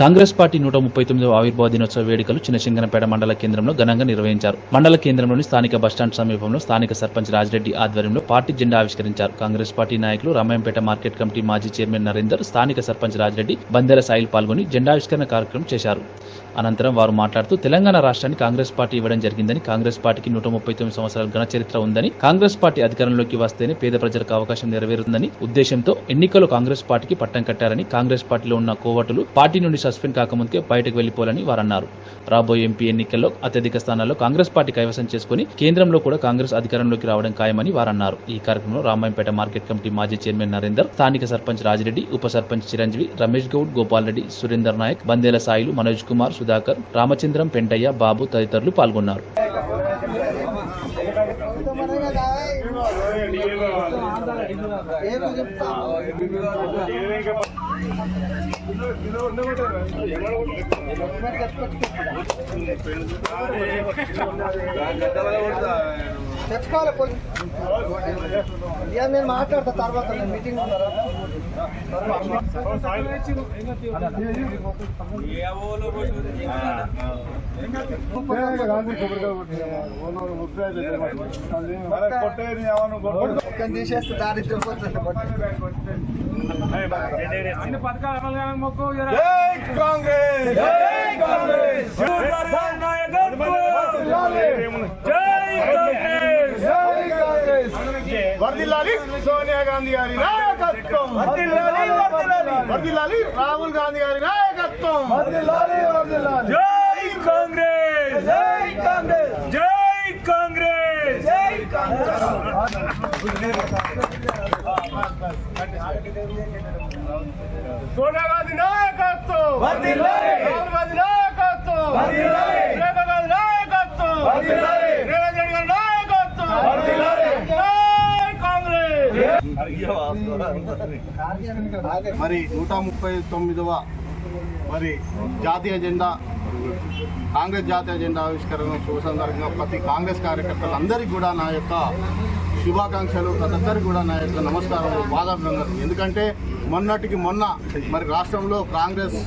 Congress party నూట ముప్పై తొమ్మిదవ ఆవిర్భావ దినోత్సవ వేడుకలు చిన్నశంకరంపేట మండల కేంద్రంలో ఘనంగా నిర్వహించారు. మండల కేంద్రంలోని స్థానిక బస్టాండ్ సమీపంలో స్థానిక సర్పంచ్ రాజిరెడ్డి ఆధ్వర్యంలో పార్టీ జెండా ఆవిష్కరించారు. కాంగ్రెస్ పార్టీ నాయకులు రామాయంపేట మార్కెట్ కమిటీ మాజీ చైర్మన్ నరేందర్ స్థానిక సర్పంచ్ రాజిరెడ్డి బందెల సాయిల్ పాల్గొని జెండావిష్కరణ కార్యక్రమం చేశారు. అనంతరం వారు మాట్లాడుతూ తెలంగాణ రాష్ట్రాన్ని కాంగ్రెస్ పార్టీ ఇవ్వడం జరిగిందని కాంగ్రెస్ పార్టీకి నూట ముప్పై తొమ్మిది సంవత్సరాల ఘన చరిత్ర ఉందని కాంగ్రెస్ పార్టీ అధికారంలోకి వస్తేనే పేద ప్రజలకు అవకాశం నెరవేరుతుందని ఉద్దేశంతో ఎన్నికల్లో కాంగ్రెస్ పార్టీకి పట్టం కట్టారని కాంగ్రెస్ పార్టీలో ఉన్న కోవటులు పార్టీ నుండి సస్పెండ్ కాకముందుకే బయటకు వెళ్ళిపోవాలని వారు అన్నారు రాబోయే ఎంపీ ఎన్నికల్లో అత్యధిక స్థానాల్లో కాంగ్రెస్ పార్టీ కైవసం చేసుకుని కేంద్రంలో కూడా కాంగ్రెస్ అధికారంలోకి రావడం ఖాయమని వారు అన్నారు ఈ కార్యక్రమంలో రామాయంపేట మార్కెట్ కమిటీ మాజీ చైర్మన్ నరేందర్ స్థానిక సర్పంచ్ రాజిరెడ్డి ఉప సర్పంచ్ చిరంజీవి రమేష్ గౌడ్ గోపాల్ రెడ్డి సురేందర్ నాయక్ బందేల సాయిలు మనోజ్ కుమార్ సుధాకర్ రామచంద్రం పెంటయ్య బాబు తదితరులు పాల్గొన్నారు. తెచ్చుకోవాలి ఇక నేను మాట్లాడతా తర్వాత నేను మీటింగ్ ఉన్నారా తీసేస్తే దారిద్ర్యం పోతుంది అన్ని పథకాలు అమలు కావాలని మొక్కు జర. వర్దిల్లాలి సోనియా గాంధీ గారి నాయకత్వం! వర్దిల్లాలి రాహుల్ గాంధీ గారి నాయకత్వం! జై కాంగ్రెస్! జై కాంగ్రెస్! జై కాంగ్రెస్! సోనియా గాంధీ నాయకత్వం! రాహుల్ గాంధీ నాయకత్వం! ప్రియాంక గాంధీ నాయకత్వం! రేవంత్ రెడ్డి గారి నాయకత్వం! జై కాంగ్రెస్! మరి నూట ముప్పై తొమ్మిదవ మరి జాతీయ జెండా కాంగ్రెస్ జాతీయ జెండా ఆవిష్కరణ శుభ సందర్భంగా ప్రతి కాంగ్రెస్ కార్యకర్తలందరికీ కూడా నా యొక్క శుభాకాంక్షలు. ప్రతి కూడా నా యొక్క నమస్కారాలు బాధాభివందనం ఎందుకంటే మొన్నటికి మొన్న మరి రాష్ట్రంలో కాంగ్రెస్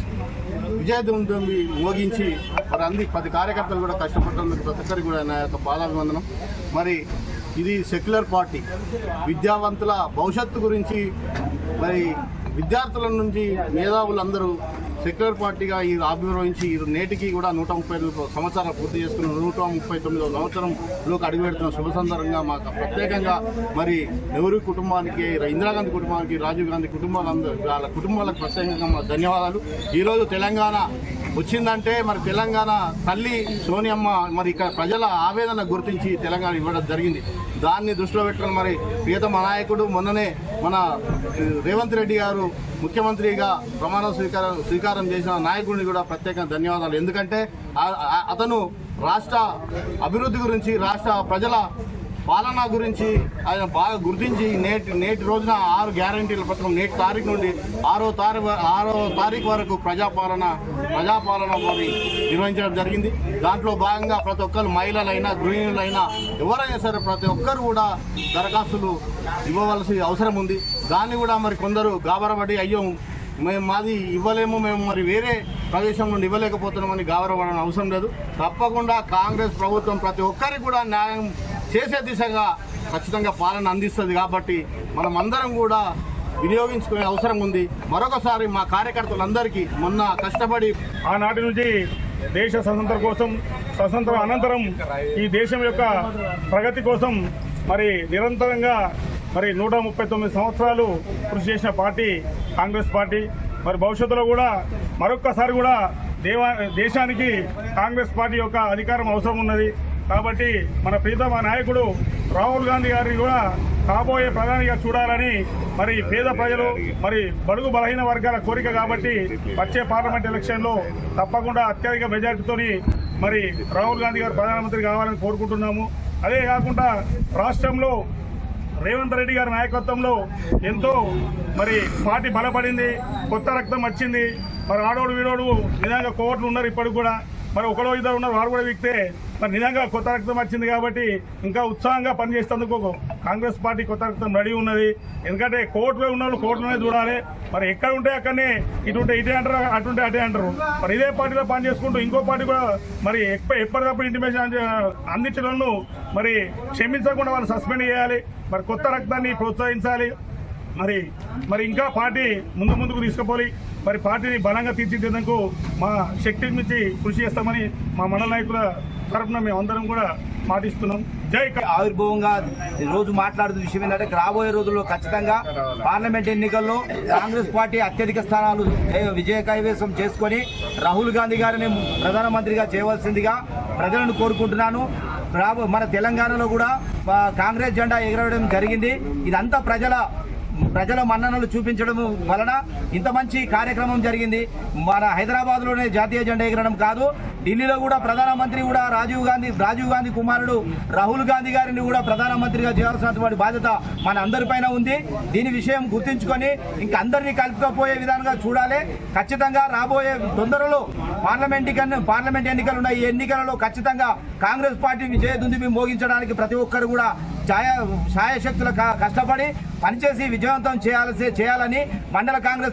విజయదుందుంది మోగించి మరి అంది పది కార్యకర్తలు కూడా కష్టపడుతున్నందుకు ప్రతి ఒక్కరికి కూడా నా యొక్క బాధాభివందనం మరి ఇది సెక్యులర్ పార్టీ. విద్యావంతుల భవిష్యత్తు గురించి మరి విద్యార్థుల నుంచి మేధావులందరూ సెక్యులర్ పార్టీగా ఈ ఆవిర్భవించి ఈ నేటికి కూడా నూట ముప్పై సంవత్సరాలు పూర్తి చేసుకున్న నూట ముప్పై తొమ్మిదో సంవత్సరంలోకి అడుగుపెడుతున్న శుభ సందర్భంగా మాకు ప్రత్యేకంగా మరి నెహ్రూ కుటుంబానికి ఇందిరాగాంధీ కుటుంబానికి రాజీవ్ గాంధీ కుటుంబాలందరూ వాళ్ళ కుటుంబాలకు ప్రత్యేకంగా మా ధన్యవాదాలు. ఈరోజు తెలంగాణ వచ్చిందంటే మరి తెలంగాణ తల్లి సోనియమ్మ మరి ఇక్కడ ప్రజల ఆవేదన గుర్తించి తెలంగాణ ఇవ్వడం జరిగింది. దాన్ని దృష్టిలో పెట్టుకుని మరి ప్రియతమ నాయకుడు మొన్ననే మన రేవంత్ రెడ్డి గారు ముఖ్యమంత్రిగా ప్రమాణ స్వీకారం స్వీకారం చేసిన నాయకుడిని కూడా ప్రత్యేకంగా ధన్యవాదాలు. ఎందుకంటే అతను రాష్ట్ర అభివృద్ధి గురించి రాష్ట్ర ప్రజల పాలన గురించి ఆయన బాగా గుర్తించి నేటి నేటి రోజున ఆరు గ్యారంటీల పథకం నేటి తారీఖు నుండి ఆరో తారీఖు ఆరో తారీఖు వరకు ప్రజాపాలన ప్రజాపాలన మరి నిర్వహించడం జరిగింది. దాంట్లో భాగంగా ప్రతి ఒక్కరు మహిళలైనా గృహిణులైనా ఎవరైనా సరే ప్రతి ఒక్కరు కూడా దరఖాస్తులు ఇవ్వవలసి అవసరం ఉంది. దాన్ని కూడా మరి కొందరు గాబరపడి అయ్యో మేము మాది ఇవ్వలేము మేము మరి వేరే ప్రదేశం నుండి ఇవ్వలేకపోతున్నామని గాబరపడడం అవసరం లేదు. తప్పకుండా కాంగ్రెస్ ప్రభుత్వం ప్రతి ఒక్కరికి కూడా న్యాయం చేసే దిశగా ఖచ్చితంగా పాలన అందిస్తుంది కాబట్టి మనం అందరం కూడా వినియోగించుకునే అవసరం ఉంది. మరొకసారి మా కార్యకర్తలందరికీ మొన్న కష్టపడి ఆనాటి నుంచి దేశ స్వతంత్రం కోసం స్వతంత్రం అనంతరం ఈ దేశం యొక్క ప్రగతి కోసం మరి నిరంతరంగా మరి నూట ముప్పై తొమ్మిది సంవత్సరాలు కృషి చేసిన పార్టీ కాంగ్రెస్ పార్టీ. మరి భవిష్యత్తులో కూడా మరొక్కసారి కూడా దేవా దేశానికి కాంగ్రెస్ పార్టీ యొక్క అధికారం అవసరం ఉన్నది. కాబట్టి మన ప్రీతమ నాయకుడు రాహుల్ గాంధీ గారిని కూడా కాబోయే ప్రధానిగా చూడాలని మరి పేద ప్రజలు మరి బడుగు బలహీన వర్గాల కోరిక కాబట్టి వచ్చే పార్లమెంట్ ఎలక్షన్లో తప్పకుండా అత్యధిక మెజార్టీతోని మరి రాహుల్ గాంధీ గారు ప్రధానమంత్రి కావాలని కోరుకుంటున్నాము. అదే కాకుండా రాష్ట్రంలో రేవంత్ రెడ్డి గారి నాయకత్వంలో ఎంతో మరి పార్టీ బలపడింది కొత్త రక్తం వచ్చింది. మరి ఆడోడు వీడోడు నిజంగా కోర్టులు ఉన్నారు ఇప్పటికి కూడా. మరి ఒకడో ఇద్దరు ఉన్నారు వారు కూడా వీక్తే. మరి నిజంగా కొత్త రక్తం వచ్చింది కాబట్టి ఇంకా ఉత్సాహంగా పనిచేసేందుకు కాంగ్రెస్ పార్టీ కొత్త రక్తం రెడీ ఉన్నది. ఎందుకంటే కోర్టులో ఉన్న వాళ్ళు కోర్టులోనే చూడాలి. మరి ఎక్కడ ఉంటే అక్కడనే ఇటుంటే ఇటే అంటారు అటుంటే అటే అంటారు. మరి ఇదే పార్టీలో పని చేసుకుంటూ ఇంకో పార్టీ కూడా మరి ఎప్పటికప్పుడు ఇంటిమేషన్ అందించడంలో మరి క్షమించకుండా వాళ్ళు సస్పెండ్ చేయాలి. మరి కొత్త రక్తాన్ని ప్రోత్సహించాలి. మరి మరి ఇంకా పార్టీ ముందు ముందుకు తీసుకుపోయి మరి పార్టీని బలంగా తీర్చిదిద్దేందుకు మా శక్తి మించి కృషి చేస్తామని మా మండల నాయకుల తరఫున మేమందరం కూడా పాటిస్తున్నాం జై ఆవిర్భావంగా ఈ రోజు మాట్లాడుతున్న విషయం ఏంటంటే రాబోయే రోజుల్లో ఖచ్చితంగా పార్లమెంట్ ఎన్నికల్లో కాంగ్రెస్ పార్టీ అత్యధిక స్థానాలు విజయ కైవేశం చేసుకొని రాహుల్ గాంధీ గారిని ప్రధానమంత్రిగా చేయవలసిందిగా ప్రజలను కోరుకుంటున్నాను. రాబో మన తెలంగాణలో కూడా కాంగ్రెస్ జెండా ఎగరవడం జరిగింది. ఇదంతా ప్రజల ప్రజల మన్ననలు చూపించడం వలన ఇంత మంచి కార్యక్రమం జరిగింది. మన హైదరాబాద్లోనే జాతీయ జెండా ఎగరడం కాదు. ఢిల్లీలో కూడా ప్రధానమంత్రి కూడా రాజీవ్ గాంధీ రాజీవ్ గాంధీ కుమారుడు రాహుల్ గాంధీ గారిని కూడా ప్రధానమంత్రిగా చేయాల్సినటువంటి బాధ్యత మన అందరిపైన ఉంది. దీని విషయం గుర్తించుకొని ఇంక అందరినీ కలుపుకపోయే విధంగా చూడాలి. ఖచ్చితంగా రాబోయే తొందరలో పార్లమెంట్ పార్లమెంట్ ఎన్నికలు ఉన్నాయి ఈ ఎన్నికలలో ఖచ్చితంగా కాంగ్రెస్ పార్టీ విజయ దుందుబి మోగించడానికి ప్రతి ఒక్కరు కూడా ఛాయ ఛాయశక్తుల కష్టపడి పనిచేసి విజయవంతం చేయాల్సి చేయాలని మండల కాంగ్రెస్